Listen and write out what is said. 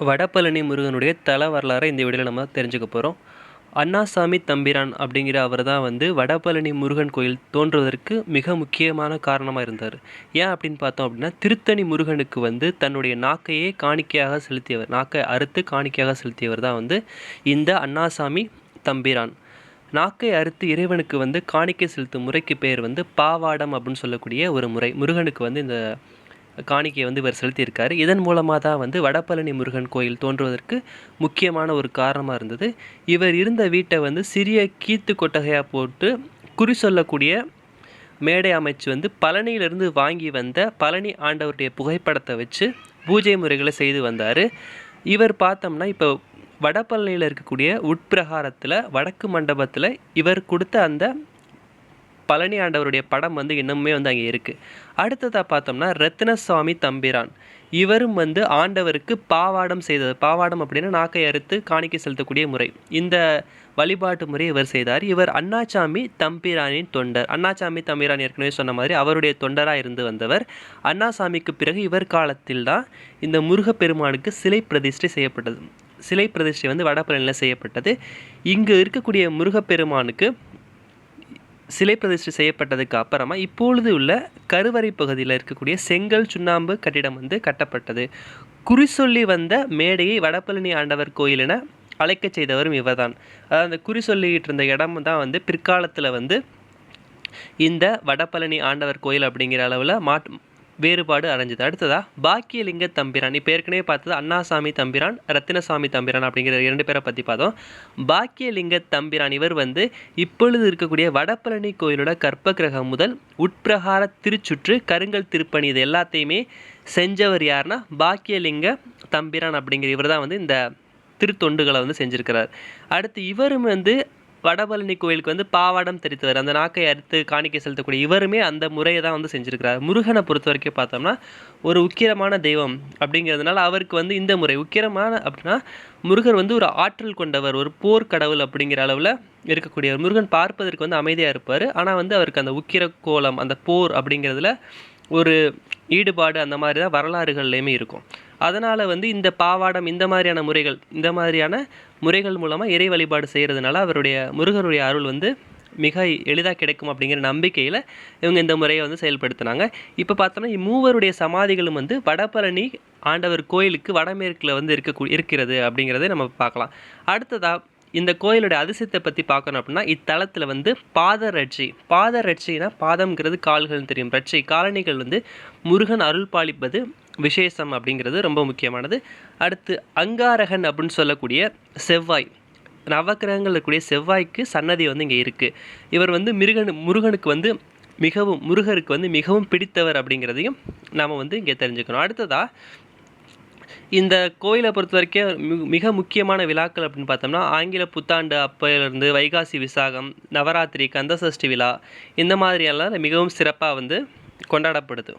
வடபழனி முருகனுடைய தல வரலாறை இந்த வீடியோவில் நம்ம தெரிஞ்சுக்க போகிறோம் அண்ணாசாமி தம்பிரான் அப்படிங்கிற அவர் தான் வந்து வடபழனி முருகன் கோயில் தோன்றுவதற்கு மிக முக்கியமான காரணமாக இருந்தார். ஏன் அப்படின்னு பார்த்தோம் அப்படின்னா திருத்தணி முருகனுக்கு வந்து தன்னுடைய நாக்கையே காணிக்கையாக செலுத்தியவர் நாக்கை அறுத்து காணிக்கையாக செலுத்தியவர் தான் வந்து இந்த அண்ணாசாமி தம்பிரான். நாக்கை அறுத்து இறைவனுக்கு வந்து காணிக்கை செலுத்தும் முறைக்கு பேர் வந்து பாவாடம் அப்படின்னு சொல்லக்கூடிய ஒரு முறை. முருகனுக்கு வந்து இந்த காணிக்கையை வந்து இவர் செலுத்தியிருக்கார். இதன் மூலமாக தான் வந்து வடபழனி முருகன் கோயில் தோன்றுவதற்கு முக்கியமான ஒரு காரணமாக இருந்தது. இவர் இருந்த வீட்டை வந்து சிறிய கீத்து கொட்டகையாக போட்டு குறி சொல்லக்கூடிய மேடை அமைச்சு வந்து பழனியிலிருந்து வாங்கி வந்த பழனி ஆண்டவருடைய புகைப்படத்தை வச்சு பூஜை முறைகளை செய்து வந்தார். இவர் பார்த்தோம்னா இப்போ வடபழனியில் இருக்கக்கூடிய உட்பிரகாரத்தில் வடக்கு மண்டபத்தில் இவர் கொடுத்த அந்த பழனி ஆண்டவருடைய படம் வந்து இன்னுமே வந்து அங்கே இருக்குது அடுத்ததாக பார்த்தோம்னா ரத்னசாமி தம்பிரான். இவரும் வந்து ஆண்டவருக்கு பாவாடம் செய்தது. பாவாடம் அப்படின்னா நாக்கை அறுத்து காணிக்கை செலுத்தக்கூடிய முறை. இந்த வழிபாட்டு முறை இவர் செய்தார். இவர் அண்ணாசாமி தம்பிரானின் தொண்டர். அண்ணாச்சாமி தம்பிரான் ஏற்கனவே சொன்ன மாதிரி அவருடைய தொண்டராக இருந்து வந்தவர். அண்ணாசாமிக்கு பிறகு இவர் காலத்தில் தான் இந்த முருகப்பெருமானுக்கு சிலை பிரதிஷ்டை செய்யப்பட்டது. சிலை பிரதிஷ்டை வந்து வடபழனியில் செய்யப்பட்டது. இங்கு இருக்கக்கூடிய முருகப்பெருமானுக்கு சிலை பிரதிஷ்டை செய்யப்பட்டதுக்கு அப்புறமா இப்பொழுது உள்ள கருவறை பகுதியில் இருக்கக்கூடிய செங்கல் சுண்ணாம்பு கட்டிடம் வந்து கட்டப்பட்டது. குறி சொல்லி வந்த மேடையை வடபழனி ஆண்டவர் கோயில் என அழைக்கச் செய்தவரும் இவர்தான். அதாவது அந்த குறி சொல்லிக்கிட்டு இருந்த இடம் தான் வந்து பிற்காலத்தில் வந்து இந்த வடபழனி ஆண்டவர் கோயில் அப்படிங்கிற அளவில் மாட் வேறுபாடு அடைஞ்சது. அடுத்ததா பாக்கியலிங்க தம்பிரான். இப்போ ஏற்கனவே பார்த்தது அண்ணாசாமி தம்பிரான் ரத்தினசாமி தம்பிரான் அப்படிங்கிற இரண்டு பேரை பற்றி பார்த்தோம். பாக்கியலிங்க தம்பிரான் இவர் வந்து இப்பொழுது இருக்கக்கூடிய வடபழனி கோயிலோட கற்ப கிரகம் முதல் உட்பிரகார திருச்சுற்று கருங்கல் திருப்பணி இது எல்லாத்தையுமே செஞ்சவர் யாருன்னா பாக்கியலிங்க தம்பிரான் அப்படிங்கிற இவர் தான் வந்து இந்த திருத்தொண்டுகளை வந்து செஞ்சுருக்கிறார். அடுத்து இவரும் வந்து வடபழனி கோயிலுக்கு வந்து பாவாடம் தெரித்தவர். அந்த நாக்கை அறுத்து காணிக்கை செலுத்தக்கூடிய இவருமே அந்த முறையை தான் வந்து செஞ்சுருக்கிறார். முருகனை பொறுத்த வரைக்கும் பார்த்தோம்னா ஒரு உக்கிரமான தெய்வம் அப்படிங்கிறதுனால அவருக்கு வந்து இந்த முறை. உக்கிரமான அப்படின்னா முருகர் வந்து ஒரு ஆற்றல் கொண்டவர் ஒரு போர் கடவுள் அப்படிங்கிற அளவில் இருக்கக்கூடியவர். முருகன் பார்ப்பதற்கு வந்து அமைதியாக இருப்பார். ஆனால் வந்து அவருக்கு அந்த உக்கிர கோலம் அந்த போர் அப்படிங்கிறதுல ஒரு ஈடுபாடு அந்த மாதிரி தான் வரலாறுகள்லையுமே இருக்கும். அதனால் வந்து இந்த பாவாடம் இந்த மாதிரியான முறைகள் இந்த மாதிரியான முறைகள் மூலமாக இறை வழிபாடு செய்கிறதுனால அவருடைய முருகருடைய அருள் வந்து மிக எளிதாக கிடைக்கும் அப்படிங்கிற நம்பிக்கையில் இவங்க இந்த முறையை வந்து செயல்படுத்தினாங்க. இப்போ பார்த்தோம்னா இம்மூவருடைய சமாதிகளும் வந்து வடபழனி ஆண்டவர் கோயிலுக்கு வடமேற்கில் வந்து இருக்க இருக்கிறது அப்படிங்கிறத நம்ம பார்க்கலாம். அடுத்ததாக இந்த கோயிலுடைய அதிசயத்தை பற்றி பார்க்கணும் அப்படின்னா இத்தலத்தில் வந்து பாத ரட்சி பாத ரட்சினா பாதம்ங்கிறது கால்கள்னு தெரியும். ரட்சை காலணிகள் வந்து முருகன் அருள் பாலிப்பது விசேஷம் அப்படிங்கிறது ரொம்ப முக்கியமானது. அடுத்து அங்காரகன் அப்படின்னு சொல்லக்கூடிய செவ்வாய். நவக்கிரகங்கள் இருக்கக்கூடிய செவ்வாய்க்கு சன்னதி வந்து இங்கே இருக்குது இவர் வந்து மிருகனு முருகனுக்கு வந்து மிகவும் முருகருக்கு வந்து மிகவும் பிடித்தவர் அப்படிங்கிறதையும் நாம் வந்து இங்கே தெரிஞ்சுக்கணும். அடுத்ததாக இந்த கோயிலை பொறுத்த வரைக்கும் மிக முக்கியமான விழாக்கள் அப்படின்னு பார்த்தோம்னா ஆங்கில புத்தாண்டு அப்போலேருந்து வைகாசி விசாகம் நவராத்திரி கந்தசஷ்டி விழா இந்த மாதிரியெல்லாம் மிகவும் சிறப்பாக வந்து கொண்டாடப்படுது.